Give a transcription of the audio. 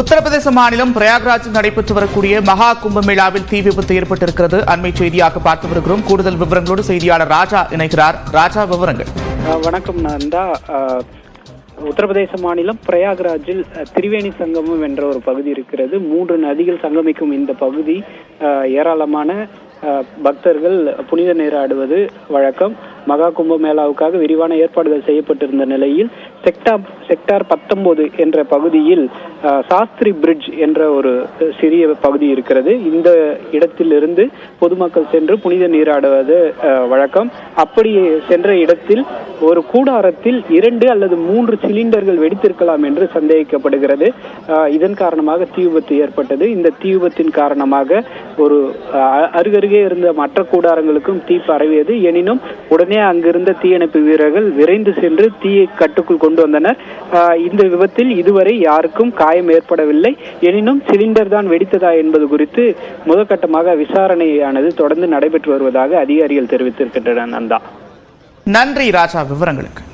உத்தரப்பிரதேச மாநிலம் பிரயாக்ராஜில் நடைபெற்று வரக்கூடிய மகா கும்பமேளாவில் தீ விபத்து ஏற்பட்டிருக்கிறது. அண்மை செய்தியாக பார்த்து வருகிறோம். கூடுதல் விவரங்களோடு செய்தியாளர் ராஜா இணைகிறார். ராஜா விவரங்கள். வணக்கம் நந்தா. உத்தரப்பிரதேச மாநிலம் பிரயாக்ராஜில் திரிவேணி சங்கமம் என்ற ஒரு பகுதி இருக்கிறது. மூன்று நதிகள் சங்கமிக்கும் இந்த பகுதி ஏராளமான பக்தர்கள் புனித நீராடுவது வழக்கம். மகா கும்பமேளாவுக்காக விரிவான ஏற்பாடுகள் செய்யப்பட்டிருந்த நிலையில் செக்டார் செக்டார் பத்தொன்பது என்ற பகுதியில் சாஸ்திரி பிரிட்ஜ் என்ற ஒரு சிறிய பகுதி இருக்கிறது. இந்த இடத்திலிருந்து பொதுமக்கள் சென்று புனித நீராடுவது வழக்கம். அப்படி சென்ற இடத்தில் ஒரு கூடாரத்தில் இரண்டு அல்லது மூன்று சிலிண்டர்கள் வெடித்திருக்கலாம் என்று சந்தேகிக்கப்படுகிறது. இதன் காரணமாக தீ விபத்து ஏற்பட்டது. இந்த தீ விபத்தின் காரணமாக ஒரு அருகருகே இருந்த மற்ற கூடாரங்களுக்கும் தீ பரவியது. எனினும் உடனே உடனே அங்கிருந்த தீயணைப்பு வீரர்கள் விரைந்து சென்று தீயை கட்டுக்குள் கொண்டு வந்தனர். இந்த விபத்தில் இதுவரை யாருக்கும் காயம் ஏற்படவில்லை. எனினும் சிலிண்டர் தான் வெடித்ததா என்பது குறித்து முதற்கட்டமாக விசாரணையானது தொடர்ந்து நடைபெற்று வருவதாக அதிகாரிகள் தெரிவித்திருக்கின்றனர் நந்தா. நன்றி ராஜா விவரங்களுக்கு.